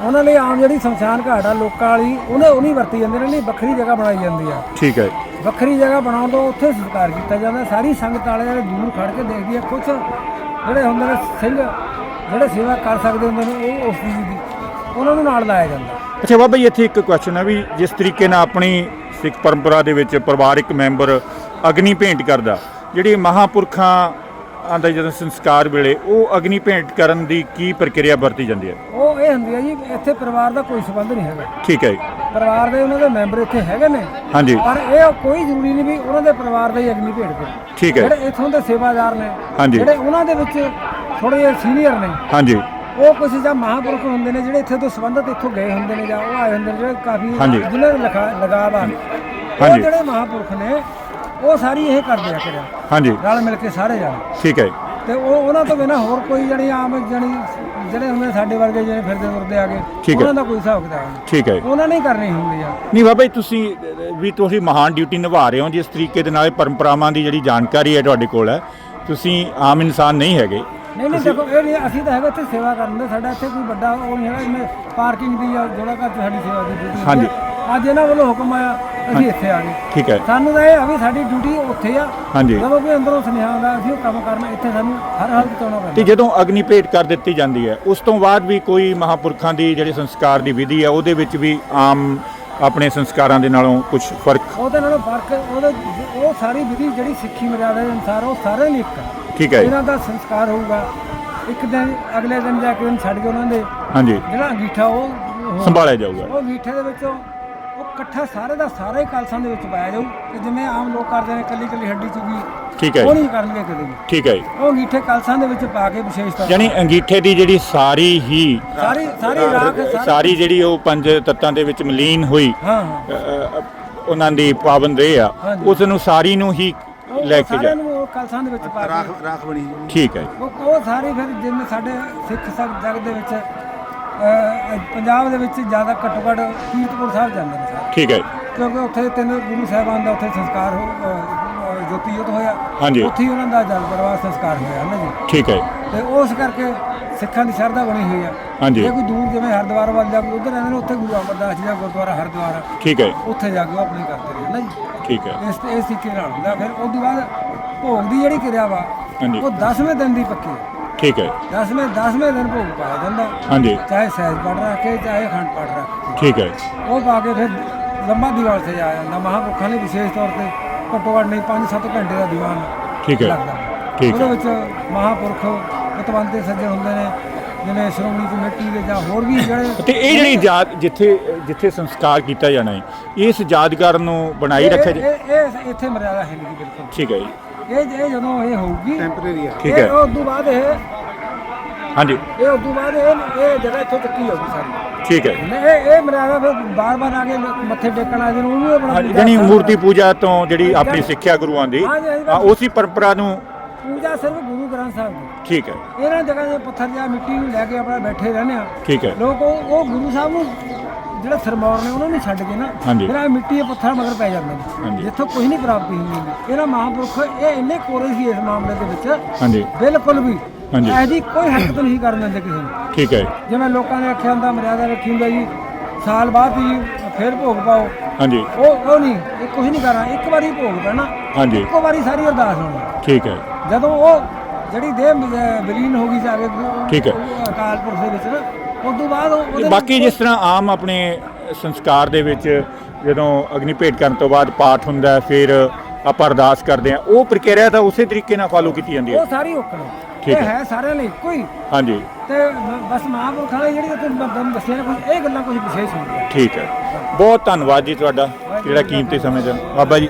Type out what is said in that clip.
ਉਹਨਾਂ ਲਈ ਆਮ ਜਿਹੜੀ ਸ਼ਮਸ਼ਾਨ ਘਾਟ ਆ ਲੋਕਾਂ ਵਾਲੀ ਉਹਨੇ ਉਹਨੀ ਵਰਤੀ ਜਾਂਦੇ ਨੇ ਨਹੀਂ ਵੱਖਰੀ ਜਗ੍ਹਾ ਬਣਾਈ ਜਾਂਦੀ ਆ। ਠੀਕ ਹੈ। ਵੱਖਰੀ ਜਗ੍ਹਾ ਬਣਾਉਣ ਤੋਂ ਉੱਥੇ ਸੰਸਕਾਰ ਕੀਤਾ ਜਾਂਦਾ। ਸਾਰੀ ਸੰਗਤ ਵਾਲੇ ਜਿਹੜੇ ਦੂਰ ਖੜ ਕੇ ਦੇਖਦੀ ਆ ਕੁਝ ਜਿਹੜੇ ਹੁੰਦੇ ਨੇ ਸਿੰਘ ਜਿਹੜੇ ਸੇਵਾ ਕਰ ਸਕਦੇ ਹੁੰਦੇ ਨੇ ਉਹ ਉਸ ਚੀਜ਼ ਦੀ ਉਹਨਾਂ ਨੂੰ ਨਾਲ ਲਾਇਆ ਜਾਂਦਾ। ਅੱਛਾ ਬਾਬਾ ਜੀ ਇੱਥੇ ਇੱਕ ਕੁਐਸਚਨ ਹੈ ਵੀ ਜਿਸ ਤਰੀਕੇ ਨਾਲ ਆਪਣੀ ਸਿੱਖ ਪਰੰਪਰਾ ਦੇ ਵਿੱਚ ਪਰਿਵਾਰਕ ਮੈਂਬਰ ਅਗਨੀ ਭੇਂਟ ਕਰਦਾ ਜਿਹੜੀ ਮਹਾਪੁਰਖਾਂ ਦਾ ਜਦੋਂ ਸੰਸਕਾਰ ਵੇਲੇ ਉਹ ਅਗਨੀ ਭੇਂਟ ਕਰਨ ਦੀ ਕੀ ਪ੍ਰਕਿਰਿਆ ਵਰਤੀ ਜਾਂਦੀ ਹੈ ਉਹ ਇਹ ਹੁੰਦੀ ਆ ਜੀ ਇੱਥੇ ਪਰਿਵਾਰ ਦਾ ਕੋਈ ਸੰਬੰਧ ਨਹੀਂ ਹੈਗਾ ਠੀਕ ਹੈ ਜੀ। ਪਰਿਵਾਰ ਦੇ ਉਹਨਾਂ ਦੇ ਮੈਂਬਰ ਇੱਥੇ ਹੈਗੇ ਨੇ ਹਾਂਜੀ ਪਰ ਇਹ ਕੋਈ ਜ਼ਰੂਰੀ ਨਹੀਂ ਵੀ ਉਹਨਾਂ ਦੇ ਪਰਿਵਾਰ ਦਾ ਹੀ ਅਗਨੀ ਭੇਟ ਕਰੋ ਠੀਕ ਹੈ ਜਿਹੜੇ ਇੱਥੋਂ ਦੇ ਸੇਵਾਦਾਰ ਨੇ ਹਾਂਜੀ। ਜਿਹੜੇ ਉਹਨਾਂ ਦੇ ਵਿੱਚ ਥੋੜੇ ਜਿਹੇ ਸੀਨੀਅਰ ਨੇ ਹਾਂਜੀ ਉਹ ਕੁਝ ਜਾਂ ਮਹਾਂਪੁਰਖ ਹੁੰਦੇ ਨੇ ਜਿਹੜੇ ਇੱਥੇ ਤੋਂ ਸੰਬੰਧਿਤ ਇੱਥੋਂ ਗਏ ਹੁੰਦੇ ਨੇ ਜਾਂ ਉਹ ਆਏ ਹੁੰਦੇ ਨੇ ਜਿਹੜੇ ਕਾਫੀ ਹਾਂਜੀ। ਜਿਨ੍ਹਾਂ ਦੇ ਲਖਾ ਲਗਾਵ ਆ ਉਹ ਹਾਂਜੀ। ਜਿਹੜੇ ਮਹਾਂਪੁਰਖ ਨੇ ਉਹ ਸਾਰੀ ਇਹ ਕਰਦੇ ਆ ਕਿਰਿਆ ਹਾਂਜੀ ਰਲ ਮਿਲ ਕੇ ਸਾਰੇ ਜਾਣੇ ਠੀਕ ਹੈ ਜੀ। ਤੇ ਉਹ ਉਹਨਾਂ ਤੋਂ ਬਿਨਾ ਹੋਰ ਕੋਈ ਜਣੀ ਆਮ ਜਣੀ ਜਿਹੜੇ ਹੁੰਦੇ ਸਾਡੇ ਵਰਗੇ ਜਿਹੜੇ ਫਿਰਦੇ ਤੁਰਦੇ ਆ ਗਏ ਠੀਕ ਹੈ। ਉਹਨਾਂ ਦਾ ਕੋਈ ਹਿਸਾਬ ਕਿਤਾਬ ਨਹੀਂ ਠੀਕ ਹੈ ਜੀ। ਉਹਨਾਂ ਨੇ ਹੀ ਕਰਨੀ ਹੁੰਦੀ ਆ ਨਹੀਂ ਬਾਬਾ ਜੀ ਤੁਸੀਂ ਅਹ, ਵੀ ਤੁਸੀਂ ਮਹਾਨ ਡਿਊਟੀ ਨਿਭਾ ਰਹੇ ਹੋ ਜਿਸ ਤਰੀਕੇ ਦੇ ਨਾਲ ਇਹ ਪਰੰਪਰਾਵਾਂ ਦੀ ਜਿਹੜੀ ਜਾਣਕਾਰੀ ਹੈ ਤੁਹਾਡੇ ਕੋਲ ਹੈ ਤੁਸੀਂ ਆਮ ਇਨਸਾਨ ਨਹੀਂ ਹੈਗੇ ਨਹੀਂ ਨਹੀਂ ਦੇਖੋ ਇਹ ਨਹੀਂ ਅਸੀਂ ਤਾਂ ਹੈਗਾ ਇੱਥੇ ਸੇਵਾ ਕਰਨ ਦੇ ਸਾਡਾ ਇੱਥੇ ਕੋਈ ਵੱਡਾ ਉਹ ਨਹੀਂ ਹੈਗਾ ਜਿਵੇਂ ਪਾਰਕਿੰਗ ਦੀ ਜਾਂ ਜੋੜਾ ਘਰ 'ਚ ਸਾਡੀ ਸੇਵਾ ਦੀ ਹਾਂਜੀ। ਅੱਜ ਇਹਨਾਂ ਵੱਲੋਂ ਹੁਕਮ ਆਇਆ ਅਸੀਂ ਇੱਥੇ ਆ ਗਏ। ਠੀਕ ਹੈ। ਸਾਨੂੰ ਤਾਂ ਇਹ ਆ ਵੀ ਸਾਡੀ ਡਿਊਟੀ ਉੱਥੇ ਆ। ਹਾਂਜੀ। ਜਦੋਂ ਕੋਈ ਅੰਦਰੋਂ ਸੁਨੇਹਾ ਆਉਂਦਾ ਅਸੀਂ ਉਹ ਕੰਮ ਕਰਨਾ ਇੱਥੇ ਸਾਨੂੰ ਹਰ ਹਾਲਤ 'ਚ ਆਉਣਾ ਤੇ ਪੈਂਦਾ ਜਦੋਂ ਅਗਨੀ ਭੇਟ ਕਰ ਦਿੱਤੀ ਜਾਂਦੀ ਹੈ ਉਸ ਤੋਂ ਬਾਅਦ ਵੀ ਕੋਈ ਮਹਾਪੁਰਖਾਂ ਦੀ ਜਿਹੜੀ ਸੰਸਕਾਰ ਦੀ ਵਿਧੀ ਹੈ ਉਹਦੇ ਵਿੱਚ ਵੀ ਆਮ ਆਪਣੇ ਸੰਸਕਾਰਾਂ ਦੇ ਨਾਲੋਂ ਕੁਝ ਫ਼ਰਕ? ਉਹਦੇ ਨਾਲੋਂ ਫ਼ਰਕ ਉਹਦੇ ਉਹ ਸਾਰੀ ਵਿਧੀ ਜਿਹੜੀ ਸਿੱਖੀ ਮਰਿਆਦਾ ਦੇ ਅਨੁਸਾਰ ਉਹ ਸਾਰੇ ਲਈ ਇੱਕ ਠੀਕ ਹੈ। ਇਹਨਾਂ ਦਾ ਸੰਸਕਾਰ ਹੋਊਗਾ ਇੱਕ ਦਿਨ ਅਗਲੇ ਦਿਨ ਜਾ ਕੇ ਉਹਨੂੰ ਛੱਡ ਕੇ ਉਹਨਾਂ ਦੇ ਹਾਂਜੀ। ਜਿਹੜਾ ਅੰਗੀਠਾ ਉਹ ਉਹ- ਸੰਭਾਲਿਆ ਜਾਊਗਾ। ਉਹ ਅੰਗੀਠੇ ਦੇ ਵਿੱਚੋਂ ਉਹ ਇਕੱਠਾ ਸਾਰੇ ਦਾ ਸਾਰਾ ਹੀ ਕਲਸਾਂ ਦੇ ਵਿੱਚ ਪਾਇਆ ਜਾਊ ਤੇ ਜਿਵੇਂ ਆਮ ਲੋਕ ਕਰਦੇ ਨੇ ਕੱਲੀ ਕੱਲੀ ਹੱਡੀ ਚੁਗੀ ਠੀਕ ਹੈ ਉਹ। ਨਹੀਂ ਕਰਨਗੇ ਕਦੇ ਵੀ ਠੀਕ ਹੈ ਜੀ। ਉਹ ਅੰਗੀਠੇ ਕਲਸਾਂ ਦੇ ਵਿੱਚ ਪਾ ਕੇ ਵਿਸ਼ੇਸ਼ ਤੌਰ ਯਾਨੀ ਅੰਗੀਠੇ ਦੀ ਜਿਹੜੀ ਸਾਰੀ ਹੀ ਸਾਰੀ ਸਾਰੀ ਰਾਖ ਸਾਰੀ- ਜਿਹੜੀ ਉਹ ਪੰਜ ਤੱਤਾਂ ਦੇ ਵਿੱਚ ਮਲੀਨ ਹੋਈ ਹਾਂ ਉਹਨਾਂ ਦੀ ਪਾਬੰਦ ਰਹੇ ਆ। ਉਸ ਨੂੰ ਸਾਰੀ ਨੂੰ ਹੀ ਲੈ ਕੇ ਜਾ ਕਲਸਾਂ ਦੇ ਵਿੱਚ ਪਾ ਕੇ ਰਾਖ ਬਣੀ ਠੀਕ ਹੈ। ਉਹ ਉਹ ਸਾਰੇ ਫਿਰ ਜਿਵੇਂ ਸਾਡੇ ਸਿੱਖ ਸਭ ਜਗ ਦੇ ਵਿੱਚ ਪੰਜਾਬ ਦੇ ਵਿੱਚ ਜ਼ਿਆਦਾ ਘੱਟੋ ਘੱਟ ਕੀਰਤਪੁਰ ਸਾਹਿਬ ਜਾਂਦੇ ਨੇ ਸਾਰੇ ਠੀਕ ਹੈ। ਕਿਉਂਕਿ ਉੱਥੇ ਤਿੰਨ ਗੁਰੂ ਸਾਹਿਬਾਨ ਦਾ ਉੱਥੇ ਸੰਸਕਾਰ ਹੋ ਜੋਤੀ ਜੋਤ ਹੋਇਆ ਹਾਂਜੀ। ਉੱਥੇ ਹੀ ਉਹਨਾਂ ਦਾ ਜਲ ਪ੍ਰਵਾਹ ਸੰਸਕਾਰ ਹੋਇਆ ਨਾ ਜੀ ਠੀਕ ਹੈ। ਤੇ ਉਸ ਕਰਕੇ ਸਿੱਖਾਂ ਦੀ ਸ਼ਰਧਾ ਬਣੀ ਹੋਈ ਆ ਹਾਂਜੀ। ਜੇ ਕੋਈ ਦੂਰ ਜਿਵੇਂ ਹਰਿਦੁਆਰ ਵੱਲ ਜਾ ਕੇ ਉਧਰ ਰਹਿੰਦੇ ਨੇ ਉੱਥੇ ਗੁਰੂ ਅਮਰਦਾਸ ਜੀ ਦਾ ਗੁਰਦੁਆਰਾ ਹਰਿਦੁਆਰ ਆ, ਠੀਕ ਹੈ। ਉੱਥੇ ਜਾ ਕੇ ਉਹ ਆਪਣੀ ਕਰਦੇ ਨੇ ਨਾ ਜੀ ਠੀਕ ਹੈ ਇਸ ਇਸ ਤਰੀਕੇ ਨਾਲ ਹੁੰਦਾ ਫਿਰ ਉਸ ਤੋਂ ਬਾਅਦ ਭੋਗ ਦੀ ਜਿਹੜੀ ਕਿਰਿਆ ਵਾ ਹਾਂਜੀ। ਉਹ 10ਵੇਂ ਦਿਨ ਦੀ ਪੱਕੀ ਹੈ ਠੀਕ ਹੈ। 10ਵੇਂ 10ਵੇਂ ਦਿਨ ਭੋਗ ਪਾਇਆ ਜਾਂਦਾ। ਹਾਂਜੀ। ਚਾਹੇ ਸਹਿਜ ਪਾਠ ਰੱਖ ਚਾਹੇ ਖੰਡ ਪਾਠ ਰੱਖ। ਠੀਕ ਹੈ। ਉਹ ਪਾ ਕੇ ਫਿਰ ਲੰਮਾ ਦੀਵਾਨ ਸਜਾਇਆ ਜਾਂਦਾ। ਮਹਾਂਪੁਰਖਾਂ ਨੇ ਵਿਸ਼ੇਸ਼ ਤੌਰ ਤੇ ਘੱਟੋ ਘੱਟ ਨਹੀਂ 5-7 ਘੰਟੇ ਦਾ ਦੀਵਾਨ ਠੀਕ ਹੈ। ਲੱਗਦਾ। ਠੀਕ ਉਹਦੇ। ਵਿੱਚ ਮਹਾਂਪੁਰਖ ਪਤਵੰਤੇ ਸੱਜਣ ਹੁੰਦੇ ਨੇ ਜਿਵੇਂ ਸ਼੍ਰੋਮਣੀ ਕਮੇਟੀ ਦੇ ਜਾਂ ਹੋਰ ਵੀ ਜਿਹੜੇ ਤੇ ਇਹ ਜਿਹੜੀ ਯਾਦ ਜਿੱਥੇ ਜਿੱਥੇ ਸੰਸਕਾਰ ਕੀਤਾ ਜਾਣਾ ਹੈ ਇਸ ਯਾਦਗਾਰ ਨੂੰ ਬਣਾਈ ਰੱਖਿਆ ਇਹ ਜਾ ਇਹ- ਇਹ ਇੱਥੇ ਮਰਿਆਦਾ ਹੈ ਨਹੀਂ ਬਿਲਕੁਲ। ਠੀਕ ਹੈ ਜੀ। ਇਹ ਇਹ ਜਦੋਂ ਇਹ ਹੋਊਗੀ ਟੈਂਪਰੇਰੀ ਆ। ਠੀਕ ਹੈ। ਇਹ ਉਸ ਤੋਂ ਬਾਅਦ ਇਹ ਹਾਂਜੀ। ਇਹ ਉਸ ਤੋਂ ਬਾਅਦ ਇਹ ਇਹ ਜਗ੍ਹਾ ਇੱਥੋਂ ਚੱਕੀ ਹੋਊਗੀ ਸਾਰੀ। ਠੀਕ ਹੈ। ਨਹੀਂ, ਇਹ ਇਹ ਮਰਿਆਦਾ ਫਿਰ ਬਾਰ-ਬਾਰ ਆ ਕੇ ਮੱਥੇ ਟੇਕਣ ਆਏ ਨੇ ਉਹਨੂੰ ਇਹ ਬਣਾ ਹਾਂਜੀ ਜਾਨੀ ਮੂਰਤੀ ਪੂਜਾ ਤੋਂ ਜਿਹੜੀ ਆਪਣੀ ਸਿੱਖਿਆ ਗੁਰੂਆਂ ਦੀ ਹਾਂਜੀ, ਹਾਂਜੀ, ਹਾਂ, ਉਸੇ ਪਰੰਪਰਾ ਨੂੰ ਪੂਜਾ ਸਿਰਫ ਗੁਰੂ ਗ੍ਰੰਥ ਸਾਹਿਬ ਦੀ। ਠੀਕ ਹੈ। ਇਹਨਾਂ ਜਗ੍ਹਾ ਦੇ ਪੱਥਰ ਜਾਂ ਮਿੱਟੀ ਨੂੰ ਲੈ ਕੇ ਆਪਣਾ ਬੈਠੇ ਰਹਿੰਦੇ ਆ। ਠੀਕ ਹੈ। ਲੋਕ ਉਹ ਉਹ ਗੁਰੂ ਸਾਹਿਬ ਨੂੰ ਜਿਹੜੇ ਸਰਮੌਰ ਨੇ ਉਹਨਾਂ ਨੂੰ ਛੱਡ ਕੇ ਨਾ ਹਾਂਜੀ। ਫਿਰ ਆ ਮਿੱਟੀ ਦੇ ਪੱਥਰ ਮਗਰ ਪੈ ਜਾਂਦੇ ਹਾਂਜੀ। ਨੇ ਜਿੱਥੋਂ ਕੁਝ ਨਹੀਂ ਪ੍ਰਾਪਤੀ ਹੁੰਦੀ। ਇਹਨਾਂ ਮਹਾਂਪੁਰਖ ਇਹ ਇੰਨੇ ਕੋਰੇ ਸੀ ਇਸ ਮਾਮਲੇ ਦੇ ਵਿੱਚ। ਹਾਂਜੀ। ਬਿਲਕੁਲ ਵੀ ਹਾਂਜੀ। ਐਦੀ ਕੋਈ ਹਰਕਤ ਨਹੀਂ ਕਰਨ ਦਿੰਦੇ ਕਿਸੇ ਨੂੰ। ਠੀਕ ਹੈ ਜਿਵੇਂ ਲੋਕਾਂ ਨੇ ਆਖਿਆ ਹੁੰਦਾ ਮਰਿਆਦਾ ਰੱਖੀ ਹੁੰਦਾ ਜੀ ਸਾਲ ਬਾਅਦ ਹੀ ਫਿਰ ਭੋਗ ਪਾਓ। ਹਾਂਜੀ। ਉਹ ਉਹ ਨਹੀਂ ਇਹ ਕੁਝ ਨਹੀਂ ਕਰਨਾ ਇੱਕ ਵਾਰੀ ਭੋਗ ਪੈਣਾ ਹਾਂਜੀ। ਇੱਕੋ ਵਾਰੀ ਸਾਰੀ ਅਰਦਾਸ ਹੋਣੀ। ਠੀਕ ਹੈ। ਜਦੋਂ ਉਹ ਜਿਹੜੀ ਦੇਹ ਮ- ਵਿਲੀਨ ਹੋ ਗਈ ਗੁਰੂ- ਠੀਕ ਹੈ। ਅਕਾਲ ਪੁਰਖ ਦੇ ਵਿੱਚ ਨਾ ਉਸ ਤੋਂ ਬਾਅਦ ਉਹ- ਉਹਦੇ ਬਾਕੀ ਜਿਸ ਤਰ੍ਹਾਂ ਆਮ ਆਪਣੇ ਸੰਸਕਾਰ ਦੇ ਵਿੱਚ ਜਦੋਂ ਅਗਨੀ ਭੇਟ ਕਰਨ ਤੋਂ ਬਾਅਦ ਪਾਠ ਹੁੰਦਾ ਹੈ, ਫਿਰ ਆਪਾਂ ਅਰਦਾਸ ਕਰਦੇ ਹਾਂ ਉਹ ਪ੍ਰਕਿਰਿਆ ਤਾਂ ਉਸੇ ਤਰੀਕੇ ਨਾਲ ਫਾਲੋ ਕੀਤੀ ਜਾਂਦੀ ਹੈ। ਉਹ ਸਾਰੀ ਹੈ ਠੀਕ ਇਹ ਹੈ। ਹੈ ਸਾਰਿਆਂ ਲਈ ਹੀ। ਹਾਂਜੀ। ਤੇ ਬ- ਬਸ ਮਹਾਂਪੁਰਖਾਂ ਨੇ ਜਿਹੜੀ ਤੁਹਾਨੂੰ ਮੈਂ ਤੁਹਾਨੂੰ ਦੱਸਿਆ ਨਾ ਕੁਝ ਇਹ ਗੱਲਾਂ ਕੁਝ ਵਿਸ਼ੇਸ਼ ਹੁੰਦੀਆਂ। ਠੀਕ ਹੈ। ਬਹੁਤ ਧੰਨਵਾਦ ਜੀ ਤੁਹਾਡਾ ਜਿਹੜਾ ਕੀਮਤੀ ਸਮੇਂ ਦਾ ਬਾਬਾ ਜੀ